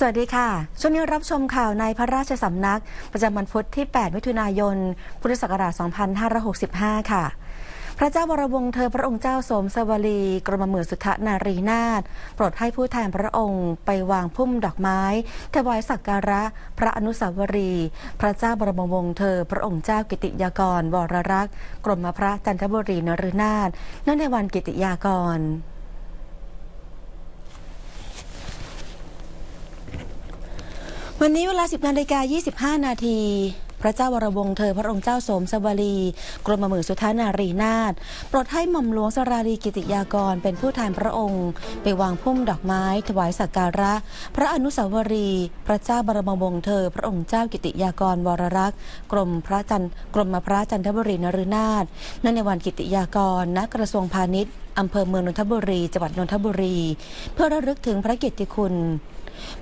สวัสดีค่ะ ช่วงนี้รับชมข่าวในพระราชสำนัก ประจำวันพุธที่ 8 มิถุนายน พุทธศักราช 2565 ค่ะ พระเจ้าวรวงศ์เธอพระองค์เจ้าสมสวลี กรมหมื่นสุทธนารีนาถโปรดให้ผู้แทนพระองค์ไปวางพุ่มดอกไม้ถวายสักการะพระอนุสาวรีย์พระเจ้าบรมวงศ์เธอ พระองค์เจ้ากิติยากรวรรักษ์กรมพระจันทบุรีนฤนาถเนื่องในวันกิติยากร วันนี้เวลา 10นาฬิกา25 นาที พระเจ้าวรวงศ์เธอพระองค์เจ้าสมสวลีกรมหมื่นสุทธานารีนาถโปรดให้หม่อมหลวงสรารีกิติยากรเป็นผู้แทนพระองค์ ไปวางพุ่มดอกไม้ถวายสักการะ พระอนุสาวรีย์พระเจ้าบรมวงศ์เธอ พระองค์เจ้ากิติยากรวรรักษ์กรมพระจันกรมพระจันทบุรีนฤนาถนื่องในวันกิติยากรณกระทรวงพาณิชย์อำเภอเมืองนนทบุรีจังหวัดนนทบุรี เพื่อระลึกถึงพระเกียรติคุณ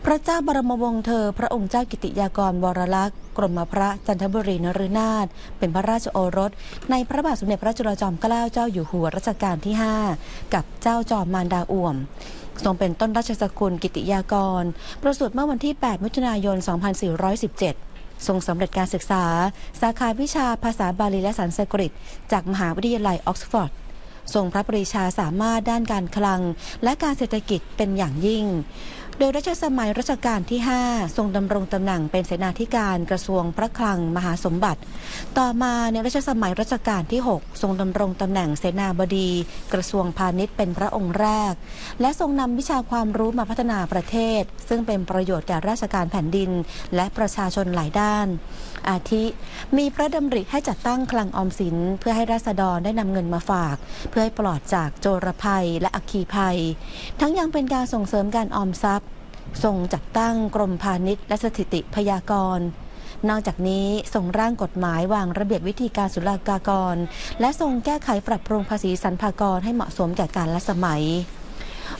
พระเจ้าบรมวงศ์เธอ พระองค์เจ้ากิติยากรวรลักษณ์กรมพระจันทบุรีนฤนาถเป็นพระราชโอรส ในพระบาทสมเด็จพระจุลจอมเกล้าเจ้าอยู่หัวรัชกาลที่ 5 กับเจ้าจอมมารดาอ่วมทรงเป็นต้นราชสกุลกิติยากร ประสูติเมื่อวันที่ 8 มิถุนายน 2417ทรงสำเร็จการศึกษา สาขาวิชาภาษาบาลีและสันสกฤต จากมหาวิทยาลัยออกซฟอร์ดทรงพระปรีชาสามารถด้านการคลัง และการเศรษฐกิจเป็นอย่างยิ่ง โดยรัชสมัยรัชกาลที่ 5 ทรงดำรงตำแหน่งเป็นเสนาธิการกระทรวงพระคลังมหาสมบัติ ต่อมาในรัชสมัยรัชกาลที่ 6 ทรงดำรงตำแหน่งเสนาบดี กระทรวงพาณิชย์เป็นพระองค์แรก และทรงนำวิชาความรู้มาพัฒนาประเทศ ซึ่งเป็นประโยชน์แก่ราชการแผ่นดิน และประชาชนหลายด้าน อาทิ มีพระดำริให้จัดตั้งคลังออมสิน เพื่อให้ราษฎรได้นำเงินมาฝาก เพื่อให้ปลอดจากโจรภัยและอัคคีภัย ทั้งยังเป็นการส่งเสริมการออมทรัพย์ทรงจัดตั้งกรมพาณิชย์และสถิติพยากรณ์นอกจากนี้ทรงร่างกฎหมายวางระเบียบวิธีการศุลกากร และทรงแก้ไขปรับปรุงภาษีสรรพากรให้เหมาะสมแก่การละสมัย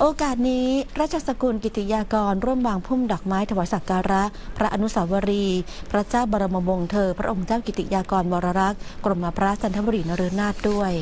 โอกาสนี้ราชสกุลกิติยากรร่วมวางพุ่มดอกไม้ถวายสักการะ พระอนุสาวรีย์พระเจ้าบรมวงศ์เธอ พระองค์เจ้ากิติยากรวรรักษ์กรมพระจันทบุรีนรนาถด้วย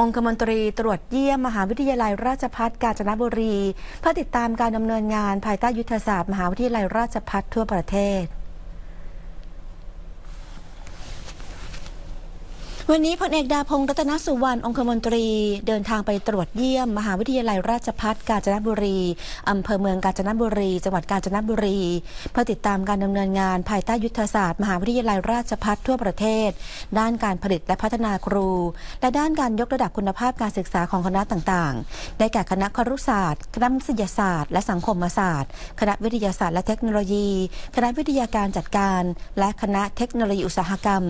องคมนตรีตรวจเยี่ยมมหาวิทยาลัยราชพัฒกาญจนบุรีเพื่อติดตามการดำเนินงานภายใต้ยุทธศาสตร์มหาวิทยาลัยราชพัฒทั่วประเทศ วันนี้พลเอกดาพงศ์รัตนสุวรรณองคมนตรี เดินทางไปตรวจเยี่ยม มหาวิทยาลัยราชภัฏกาญจนบุรีอำเภอเมืองกาญจนบุรี จังหวัดกาญจนบุรี เพื่อติดตามการดำเนินงานภายใต้ยุทธศาสตร์ มหาวิทยาลัยราชภัฏทั่วประเทศ ด้านการผลิตและพัฒนาครู และด้านการยกระดับคุณภาพการศึกษาของคณะต่างๆ ได้แก่คณะครุศาสตร์ คณะมนุษยศาสตร์ และสังคมศาสตร์ คณะวิทยาศาสตร์และเทคโนโลยี คณะวิทยาการจัดการ และคณะเทคโนโลยีอุตสาหกรรม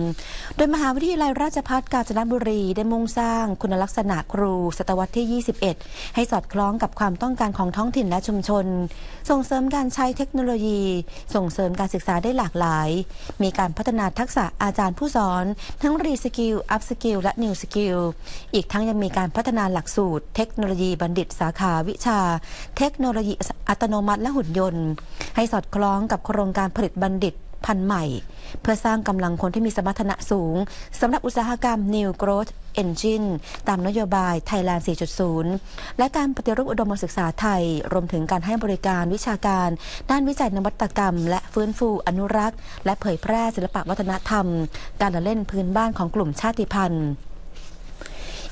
โดยมหาวิทยาลัยราชภัฏกาญจนบุรีได้มุ่งสร้างคุณลักษณะครูศตวรรษที่ 21 ให้สอดคล้องกับความต้องการของท้องถิ่นและชุมชน ส่งเสริมการใช้เทคโนโลยี ส่งเสริมการศึกษาได้หลากหลาย มีการพัฒนาทักษะอาจารย์ผู้สอน ทั้งรีสกิลอัพสกิลและนิวสกิลอีกทั้งยังมีการพัฒนาหลักสูตร เทคโนโลยีบัณฑิตสาขาวิชา เทคโนโลยีอัตโนมัติและหุ่นยนต์ ให้สอดคล้องกับโครงการผลิตบัณฑิต พันธุ์ใหม่ เพื่อสร้างกำลังคนที่มีสมรรถนะสูงสำหรับอุตสาหกรรม New Growth Engine ตามนโยบาย Thailand 4.0 และการปฏิรูปอุดมศึกษาไทย รวมถึงการให้บริการวิชาการ ด้านวิจัยนวัตกรรม และฟื้นฟูอนุรักษ์ และเผยแพร่ศิลปวัฒนธรรม การละเล่นพื้นบ้านของกลุ่มชาติพันธุ์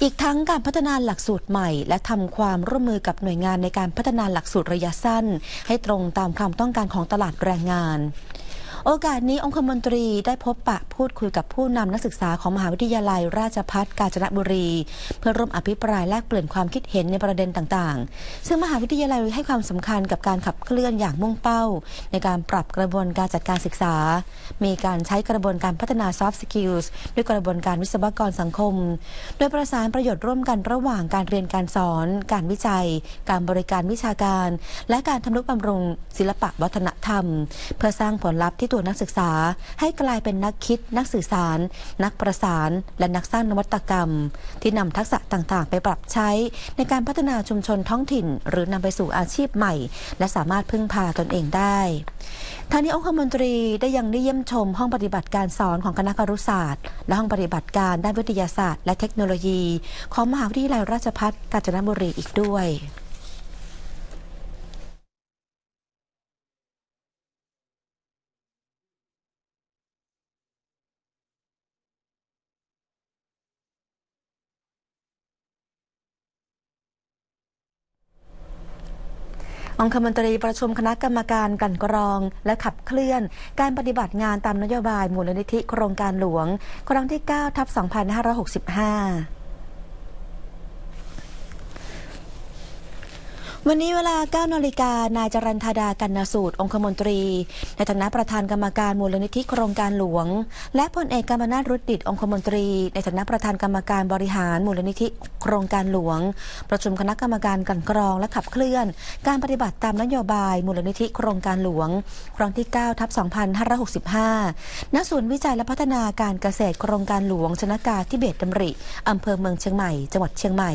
อีกทั้งการพัฒนาหลักสูตรใหม่ และทำความร่วมมือกับหน่วยงานในการพัฒนาหลักสูตรระยะสั้น ให้ตรงตามความต้องการของตลาดแรงงาน โอกาสนี้องคมนตรีได้พบปะพูดคุยกับผู้นำนักศึกษาของมหาวิทยาลัยราชภัฏกาญจนบุรี เพื่อร่วมอภิปรายแลกเปลี่ยนความคิดเห็นในประเด็นต่างๆ ซึ่งมหาวิทยาลัยให้ความสำคัญกับการขับเคลื่อนอย่างมุ่งเป้า ในการปรับกระบวนการจัดการศึกษา มีการใช้กระบวนการพัฒนา soft skills ด้วยกระบวนการวิศวกรสังคม โดยประสานประโยชน์ร่วมกันระหว่างการเรียนการสอน การวิจัย การบริการวิชาการ และการทำนุบำรุงศิลปะวัฒนธรรม เพื่อสร้างผลลัพธ์ที่ตัวนักศึกษา ให้กลายเป็นนักคิด นักสื่อสาร นักประสาน และนักสร้างนวัตกรรม ที่นำทักษะต่างๆ ไปปรับใช้ ในการพัฒนาชุมชนท้องถิ่น หรือนำไปสู่อาชีพใหม่ และสามารถพึ่งพาตนเองได้ทางนี้องคมนตรีได้ยังได้เยี่ยมชมห้องปฏิบัติการสอนของคณะครุศาสตร์ และห้องปฏิบัติการด้านวิทยาศาสตร์ และเทคโนโลยี ของมหาวิทยาลัยราชภัฏกาญจนบุรีอีกด้วย องคมนตรีประชุมคณะกรรมการกันกรอง และขับเคลื่อน การปฏิบัติงานตามนโยบายมูลนิธิโครงการหลวง ครั้งที่ 9 ทับ 2565 วันนี้เวลา 9นาฬิกา นายจรันธาดากันนสูตร องคมนตรี ในฐานะประธานกรรมการมูลนิธิโครงการหลวง และพลเอกกรรมนาถรุดดิต องคมนตรี ในฐานะประธานกรรมการบริหารมูลนิธิโครงการหลวง ประชุมคณะกรรมการกันกรองและขับเคลื่อน การปฏิบัติตามนโยบาย มูลนิธิโครงการหลวง ครั้งที่ 9 ทับ 2565 ณ ศูนย์วิจัยและพัฒนาการเกษตรโครงการหลวงชนากาทิเบตดำริอำเภอเมืองเชียงใหม่ จังหวัดเชียงใหม่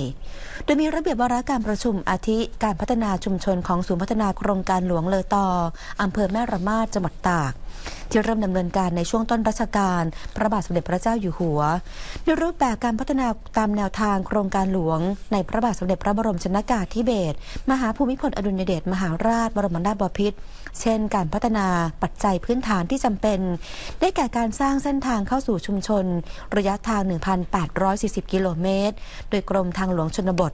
โดยมีระเบียบวาระการประชุมอาทิการพัฒนาชุมชนของศูนย์พัฒนาโครงการหลวงเลอตออำเภอแม่ระมาดจังหวัดตาก ที่เริ่มดำเนินการในช่วงต้นรัชกาลพระบาทสมเด็จพระเจ้าอยู่หัว ในรูปแบบการพัฒนาตามแนวทางโครงการหลวง ในพระบาทสมเด็จพระบรมชนากาธิเบศรมหาภูมิพลอดุลยเดชมหาราชบรมนาถบพิตรเช่น การพัฒนาปัจจัยพื้นฐานที่จำเป็น ได้แก่การสร้างเส้นทางเข้าสู่ชุมชน ระยะทาง 1,840 กิโลเมตร โดยกรมทางหลวงชนบท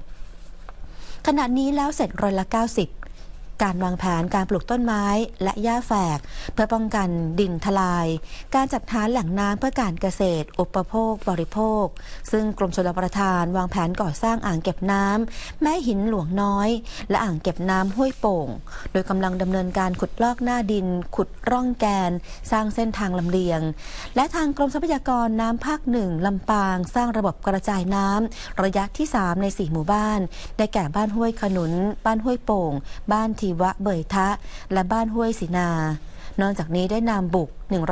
ขณะนี้แล้วเสร็จร้อยละ 90 การวางแผนการปลูกต้นไม้และหญ้าแฝก เพื่อป้องกันดินทลาย การจัดหาแหล่งน้ำเพื่อการเกษตร อุปโภค บริโภค ซึ่งกรมชลประทาน วางแผนก่อสร้างอ่างเก็บน้ำแม่หินหลวงน้อย และอ่างเก็บน้ำห้วยโป่ง โดยกำลังดำเนินการขุดลอกหน้าดิน ขุดร่องแกน สร้างเส้นทางลำเลียง และทางกรมทรัพยากรน้ำภาคหนึ่งลำปาง สร้างระบบกระจายน้ำระยะที่ 3 ใน 4 หมู่บ้าน ได้แก่บ้านห้วยขนุน บ้านห้วยโป่ง บ้านทีวะเบยทะ และบ้านห้วยสีนา นอกจากนี้ได้นำบุก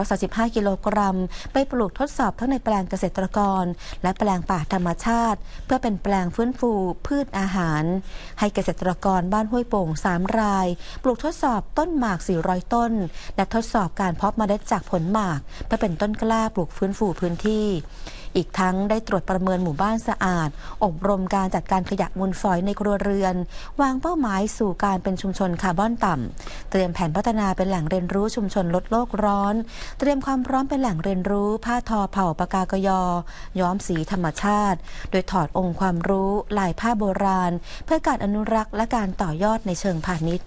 135 กิโลกรัม ไปปลูกทดสอบทั้งในแปลงเกษตรกร และแปลงป่าธรรมชาติ เพื่อเป็นแปลงฟื้นฟูพืชอาหาร ให้เกษตรกรบ้านห้วยโป่ง 3 ราย ปลูกทดสอบต้นหมาก 400 ต้น และทดสอบการเพาะเมล็ดจากผลหมากเพื่อเป็นต้นกล้าปลูกฟื้นฟูพื้นที่ อีกทั้งได้ตรวจประเมินหมู่บ้านสะอาด อบรมการจัดการขยะมูลฝอยในครัวเรือน วางเป้าหมายสู่การเป็นชุมชนคาร์บอนต่ำ เตรียมแผนพัฒนาเป็นแหล่งเรียนรู้ชุมชนลดโลกร้อน เตรียมความพร้อมเป็นแหล่งเรียนรู้ ผ้าทอเผ่าปากากยอ ย้อมสีธรรมชาติ โดยถอดองค์ความรู้ลายผ้าโบราณ เพื่อการอนุรักษ์และการต่อยอดในเชิงพาณิชย์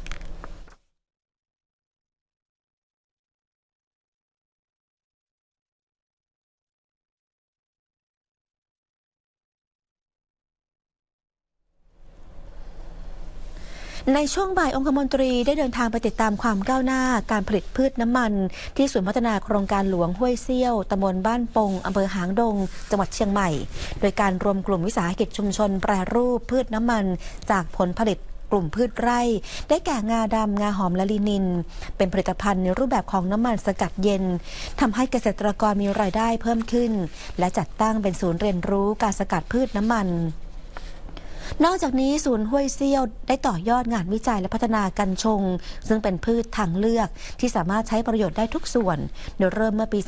ในช่วงบ่ายองคมนตรีได้เดินทางไปติดตามความก้าวหน้าการผลิตพืชน้ำมัน ที่ศูนย์พัฒนาโครงการหลวงห้วยเซี่ยวตำบลบ้านปงอำเภอหางดง จังหวัดเชียงใหม่ โดยการรวมกลุ่มวิสาหกิจชุมชนแปรรูปพืชน้ำมัน จากผลผลิตกลุ่มพืชไร่ ได้แก่งาดำงาหอมและลินิน เป็นผลิตภัณฑ์ในรูปแบบของน้ำมันสกัดเย็นทำให้เกษตรกรมีรายได้เพิ่มขึ้น และจัดตั้งเป็นศูนย์เรียนรู้การสกัดพืชน้ำมัน นอกจากนี้ศูนย์ห้วยเซี่ยวได้ต่อยอดงานวิจัยและพัฒนากัญชง ซึ่งเป็นพืชทางเลือกที่สามารถใช้ประโยชน์ได้ทุกส่วน โดยเริ่มเมื่อปี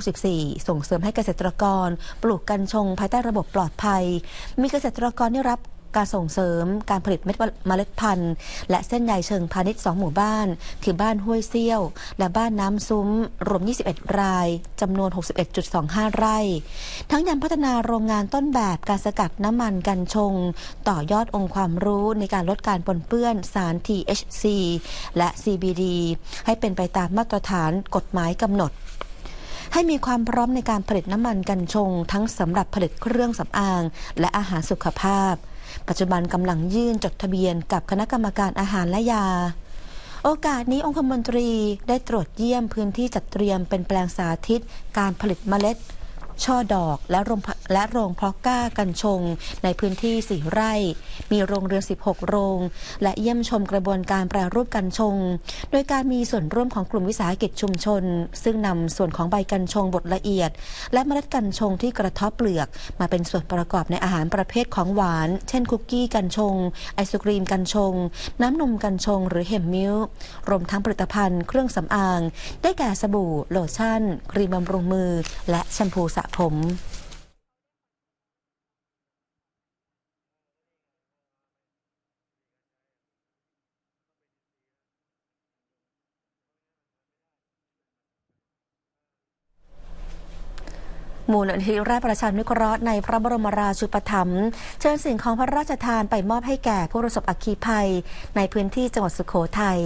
2564 ส่งเสริมให้เกษตรกร ปลูกกัญชงภายใต้ระบบปลอดภัย มีเกษตรกรได้รับ การส่งเสริมการผลิตเม็ดเมล็ดพันธุ์ และเส้นใยเชิงพาณิชย์2หมู่บ้าน คือบ้านห้วยเซี่ยว และบ้านน้ำซุ้ม รวม 21 รายจำนวน 61.25 ไร่ ทั้งยังพัฒนาโรงงานต้นแบบการสกัดน้ำมันกัญชง ต่อยอดองค์ความรู้ในการลดการปนเปื้อนสาร THC และ CBD ให้เป็นไปตามมาตรฐานกฎหมายกำหนดให้มีความพร้อมในการผลิตน้ำมันกัญชง ทั้งสำหรับผลิตเครื่องสำอาง และอาหารสุขภาพ ปัจจุบันกำลังยื่นจดทะเบียนกับคณะกรรมการอาหารและยา โอกาสนี้องคมนตรีได้ตรวจเยี่ยมพื้นที่จัดเตรียมเป็นแปลงสาธิต การผลิตเมล็ด ช่อดอกและโรงและโรงเพาะก้ากัญชง ในพื้นที่สี่ไร่ มีโรงเรือน 16 โรง และเยี่ยมชมกระบวนการแปรรูปกัญชง โดยการมีส่วนร่วมของกลุ่มวิสาหกิจชุมชน ซึ่งนำส่วนของใบกัญชงบดละเอียด และเมล็ดกัญชงที่กระทบเปลือก มาเป็นส่วนประกอบในอาหารประเภทของหวาน เช่นคุกกี้กัญชง ไอศกรีมกัญชง น้ำนมกัญชง หรือเฮมมิลค์รวมทั้งผลิตภัณฑ์ เครื่องสำอาง ได้แก่สบู่ โลชั่น ครีมบำรุงมือ และแชมพูสระผมมูลนิธิราชประชานุเคราะห์ในพระบรมราชูปถัมภ์เชิญสิ่งของพระราชทานไปมอบให้แก่ผู้ประสบอัคคีภัย ในพื้นที่จังหวัดสุโขทัย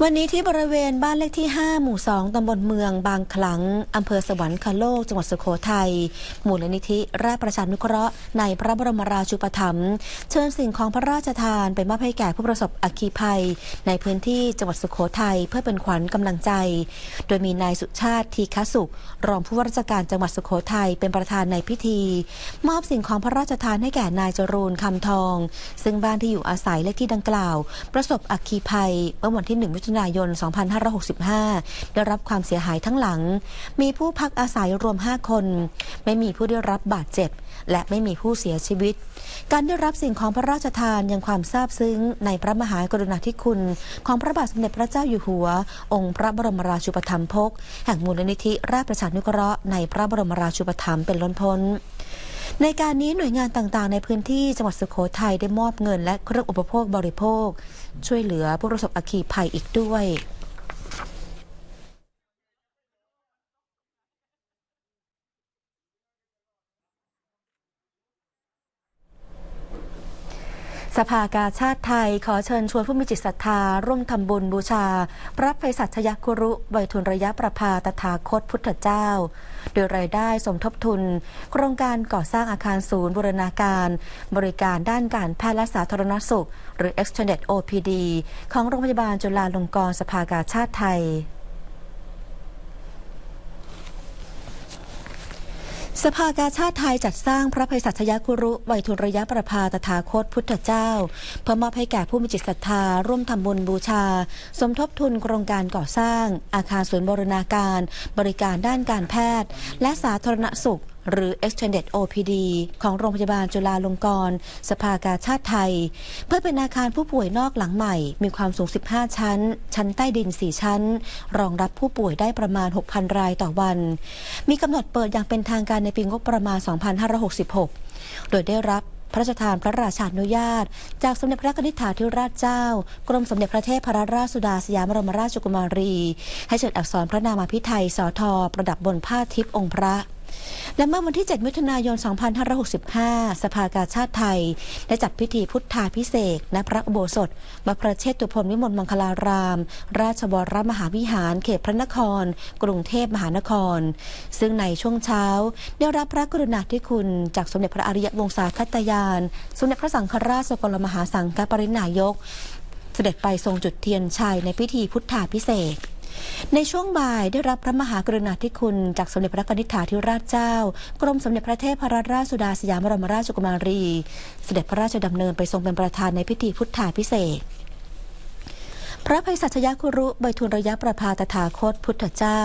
วันนี้ที่บริเวณบ้านเลขที่ 5 หมู่ 2 ตำบลเมืองบางขลัง อำเภอสวรรคโลก จังหวัดสุโขทัย มูลนิธิราชประชานุเคราะห์ในพระบรมราชูปถัมภ์ เชิญสิ่งของพระราชทานไปมอบให้แก่ผู้ประสบอัคคีภัย ในพื้นที่จังหวัดสุโขทัยเพื่อเป็นขวัญกำลังใจ โดยมีนายสุชาติทีคสุข รองผู้ว่าราชการจังหวัดสุโขทัยเป็นประธานในพิธี มอบสิ่งของพระราชทานให้แก่นายจรูนคำทอง ซึ่งบ้านที่อยู่อาศัยเลขที่ดังกล่าว ประสบอัคคีภัยเมื่อวันที่1มิถุนายน 2565 ได้รับความเสียหายทั้งหลัง มีผู้พักอาศัยรวม 5 คน ไม่มีผู้ได้รับบาดเจ็บ และไม่มีผู้เสียชีวิต การได้รับสิ่งของพระราชทานยังความซาบซึ้งในพระมหากรุณาธิคุณ ของพระบาทสมเด็จพระเจ้าอยู่หัว องค์พระบรมราชูปถัมภกแห่งมูลนิธิราชประชานุเคราะห์ในพระบรมราชูปถัมภ์เป็นล้นพ้นในการนี้หน่วยงานต่างๆ ในพื้นที่จังหวัดสุโขทัยได้มอบเงินและเครื่องอุปโภคบริโภค ช่วยเหลือผู้ประสบอัคคีภัยอีกด้วย ภากาชาติไทย ขอเชิญชวนผู้มีจิตศรัทธา ร่วมทำบุญบูชา พระไพศาลชยคุรุไวยทุนระยะประภาตถาคตพุทธเจ้า โดยรายได้สมทบทุน โครงการก่อสร้างอาคารศูนย์บูรณาการ บริการด้านการแพทย์และสาธารณสุข หรือ Extended OPD ของโรงพยาบาลจุฬาลงกรณ์สภากาชาติไทย สภากาชาติไทยจัดสร้างพระภัยสัชยคุรุไวยทุนระยะประภาตถาคตพุทธเจ้า เพื่อมอบให้แก่ผู้มีจิตศรัทธา ร่วมทำบุญบูชา สมทบทุนโครงการก่อสร้าง อาคารศูนย์บรณาการ บริการด้านการแพทย์ และสาธารณสุข หรือ Extended OPD ของโรงพยาบาลจุฬาลงกรณ์สภากาชาติไทย เพื่อเป็นอาคารผู้ป่วยนอกหลังใหม่ มีความสูง 15 ชั้น ชั้นใต้ดิน 4 ชั้น รองรับผู้ป่วยได้ประมาณ 6,000 รายต่อวัน มีกำหนดเปิดอย่างเป็นทางการในปีงบประมาณ 2566 โดยได้รับพระราชทานพระราชานุญาต จากสมเด็จพระนิธิถาธิราชเจ้า กรมสมเด็จพระเทพรราชสุดาสยามบรมราชกุมารี ให้เชิดอักษรพระนามาพิไทยสอทอประดับบนผ้าทิพย์องค์พระ และเมื่อวันที่ 7 มิถุนายน 2565 สภากาชาติไทย ได้จัดพิธีพุทธาพิเศษณพระอุโบสถบัพระเชษตุพลวิมลมังคลาราม ราชวรมหาวิหาร เขตพระนคร กรุงเทพมหานคร ซึ่งในช่วงเช้า ได้รับพระกรุณาธิคุณ จากสมเด็จพระอริยวงศาคตยาน สมเด็จพระสังฆราชสกลมหาสังฆปรินายก เสด็จไปทรงจุดเทียนชัยในพิธีพุทธาพิเศษ ในช่วงบ่ายได้รับพระมหากรุณาธิคุณ จากสมเด็จพระนิธิถาธิราชเจ้า กรมสมเด็จพระเทพรราชสุดาสยามบรมราชกุมารี เสด็จพระราชดำเนินไปทรงเป็นประธานในพิธีพุทธาพิเศษก พระภัยสัชยคุรุใบทุนระยะประภาตถาคตพุทธเจ้า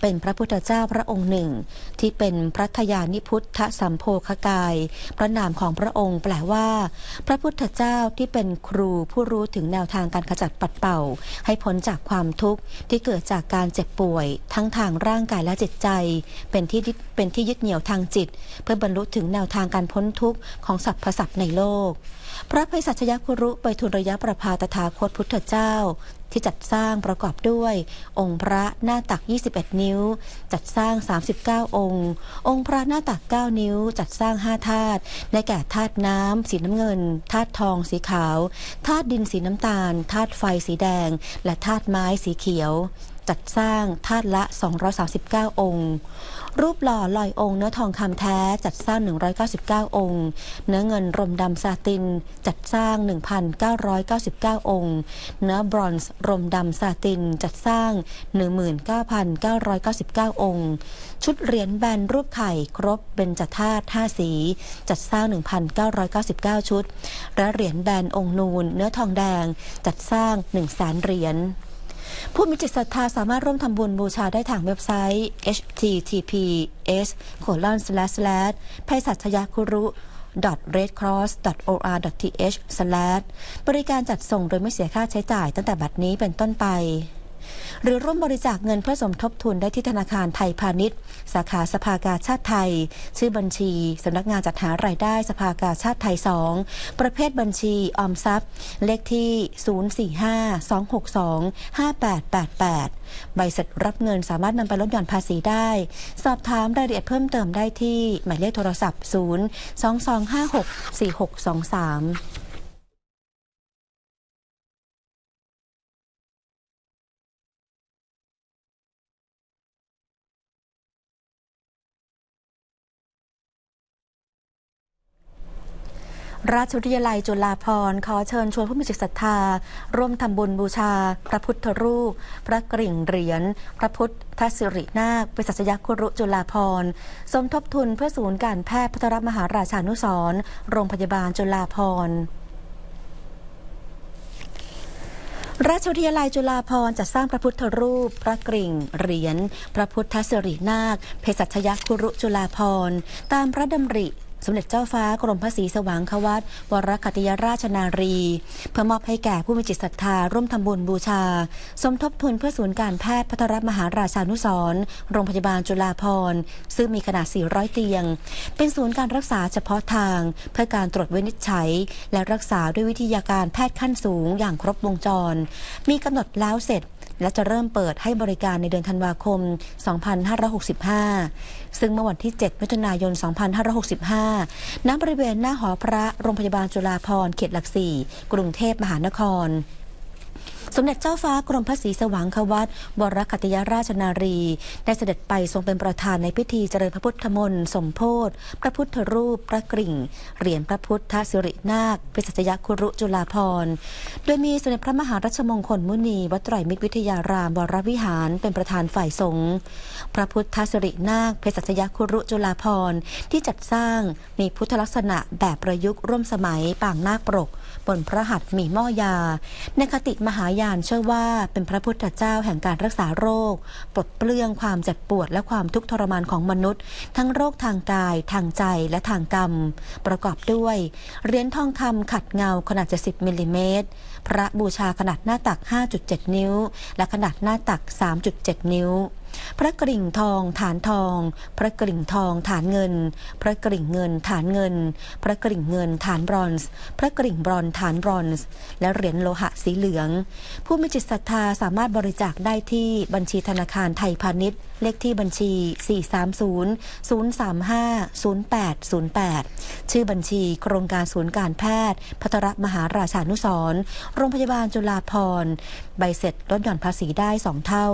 เป็นพระพุทธเจ้าพระองค์หนึ่ง ที่เป็นพระทยานิพุทธสัมโพคกาย พระนามของพระองค์แปลว่า พระพุทธเจ้าที่เป็นครูผู้รู้ถึงแนวทางการขจัดปัดเป่า ให้พ้นจากความทุกข์ที่เกิดจากการเจ็บป่วย ทั้งทางร่างกายและจิตใจ เป็นที่เป็นที่ยึดเหนี่ยวทางจิต เพื่อบรรลุถึงแนวทางการพ้นทุกข์ของสรรพสัตว์ในโลกพระภัยสัชยคุรุไปทุนระยะประภาตถาคตพุทธเจ้า ที่จัดสร้างประกอบด้วย องค์พระหน้าตัก 21 นิ้ว จัดสร้าง 39 องค์ องค์พระหน้าตัก 9 นิ้ว จัดสร้าง 5 ธาตุได้แก่ธาตุน้ำสีน้ำเงินธาตุทองสีขาวธาตุดินสีน้ำตาลธาตุไฟสีแดง และธาตุไม้สีเขียว จัดสร้างธาตุละ 239 องค์ รูปหล่อลอยองค์เนื้อทองคำแท้จัดสร้าง 199 องค์ เนื้อเงินรมดำซาติน จัดสร้าง 1,999 องค์ เนื้อบรอนซ์รมดำซาติน จัดสร้าง 19,999 องค์ ชุดเหรียญแบนรูปไข่ครบเบญจธาตุ5สี จัดสร้าง 1,999 ชุด และเหรียญแบนองค์นูนเนื้อทองแดงจัดสร้าง1 0 0 0 0แสนเหรียญ ผู้มีจิตศรัทธาสามารถร่วมทำบุญบูชาได้ทางเว็บไซต์ https colon slash slash ภัยสัชยาคุรุ redcross or th บริการจัดส่งโดยไม่เสียค่าใช้จ่ายตั้งแต่บัดนี้เป็นต้นไป หรือร่วมบริจาคเงินเพื่อสมทบทุนได้ที่ธนาคารไทยพาณิชย์ สาขาสภากาชาติไทย ชื่อบัญชีสำนักงานจัดหารายได้สภากาชาติไทย 2 ประเภทบัญชีออมทรัพย์ เลขที่ 045-262-5888 ใบเสร็จรับเงินสามารถนำไปลดหย่อนภาษีได้ สอบถามรายละเอียดเพิ่มเติมได้ที่หมายเลขโทรศัพท์ 0 2256 4623 ราชวิทยาลัยจุฬาภรณ์ขอเชิญชวนผู้มีจิตศรัทธา ร่วมทำบุญบูชา พระพุทธรูป พระกริ่งเหรียญ พระพุทธสิรินาคเป็นสัชยคุรุจุฬาภรณ์สมทบทุนเพื่อศูนย์การแพทย์พัทรมหาราชานุสรณ์โรงพยาบาลจุฬาภรณ์ราชวิทยาลัยจุฬาภรณ์จัดสร้างพระพุทธรูป พระกริ่ง เหรียญ พระพุทธสิรินาคเภสัชยคุรุจุฬาภรณ์ตามพระดำริ สมเด็จเจ้าฟ้ากรมพระศรีสว่างควัตวรคติยราชนารี เพื่อมอบให้แก่ผู้มีจิตศรัทธาร่วมทำบุญบูชา สมทบทุนเพื่อศูนย์การแพทย์พัทรมหาราชานุสรณ์โรงพยาบาลจุฬาภรณ์ซึ่งมีขนาด 400 เตียง เป็นศูนย์การรักษาเฉพาะทาง เพื่อการตรวจวินิจฉัย และรักษาด้วยวิทยาการแพทย์ขั้นสูงอย่างครบวงจร มีกำหนดแล้วเสร็จ และจะเริ่มเปิดให้บริการในเดือนธันวาคม 2565 ซึ่งเมื่อวันที่ 7 มิถุนายน 2565 ณ บริเวณหน้าหอพระโรงพยาบาลจุฬาภรณ์เขตหลักสี่กรุงเทพมหานคร สมเด็จเจ้าฟ้ากรมพระศรีสว่างควัตวรคติยราชนารี ได้เสด็จไปทรงเป็นประธานในพิธีเจริญพระพุทธมนต์สมโพธิพระพุทธรูป พระกริ่ง เหรียญพระพุทธสิรินาคเป็นสัจยคุรุจุฬาภรณ์โดยมีสมเด็จพระมหารัชมงคลมุนี วัดไตรมิตรวิทยารามวรวิหารเป็นประธานฝ่ายสงฆ์พระพุทธสิรินาคเภสัชยคุรุจุฬาภรณ์ที่จัดสร้างมีพุทธลักษณะแบบประยุกต์ร่วมสมัยปางนาคปรกบนพระหัตถ์มีหม้อยา ในคติมหายานเชื่อว่าเป็นพระพุทธเจ้าแห่งการรักษาโรค ปลดเปลื้องความเจ็บปวดและความทุกข์ทรมานของมนุษย์ ทั้งโรคทางกาย ทางใจและทางกรรม ประกอบด้วยเหรียญทองคำขัดเงาขนาด70มิลลิเมตร พระบูชาขนาดหน้าตัก 5.7 นิ้ว และขนาดหน้าตัก 3.7 นิ้ว พระกริ่งทองฐานทอง พระกริ่งทองฐานเงิน พระกริ่งเงินฐานเงิน พระกริ่งเงินฐานบรอนซ์ พระกริ่งบรอนซ์ฐานบรอนซ์ และเหรียญโลหะสีเหลือง ผู้มีจิตศรัทธาสามารถบริจาคได้ที่บัญชีธนาคารไทยพาณิชย์ เลขที่บัญชี 430-035-0808 ชื่อบัญชีโครงการศูนย์การแพทย์ พัทรมหาราชานุสรณ์โรงพยาบาลจุฬาภรณ์ใบเสร็จลดหย่อนภาษีได้ 2 เท่า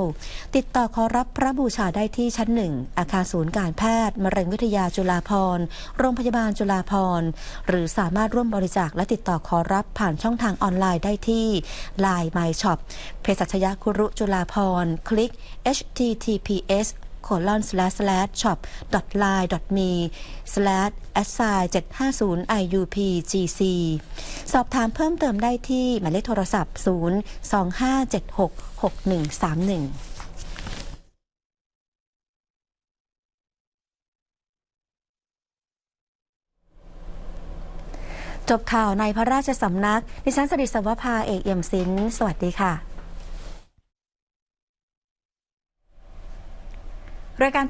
ติดต่อขอรับพระบูชาได้ที่ชั้นหนึ่งอาคารศูนย์การแพทย์มะเร็งวิทยาจุฬาภรณ์โรงพยาบาลจุฬาภรณ์หรือสามารถร่วมบริจาคและติดต่อขอรับผ่านช่องทางออนไลน์ได้ที่ Line My Shop เภสัชยคุรุจุฬาภรณ์คลิก https s colon slash slash shop line me slash assign 750 iupgc สอบถามเพิ่มเติมได้ที่หมายเลขโทรศัพท์ 0 2576 6131จบข่าวในพระราชสำนัก ดิฉันสริศวภาเอกเอี่ยมสินสวัสดีค่ะ รายการ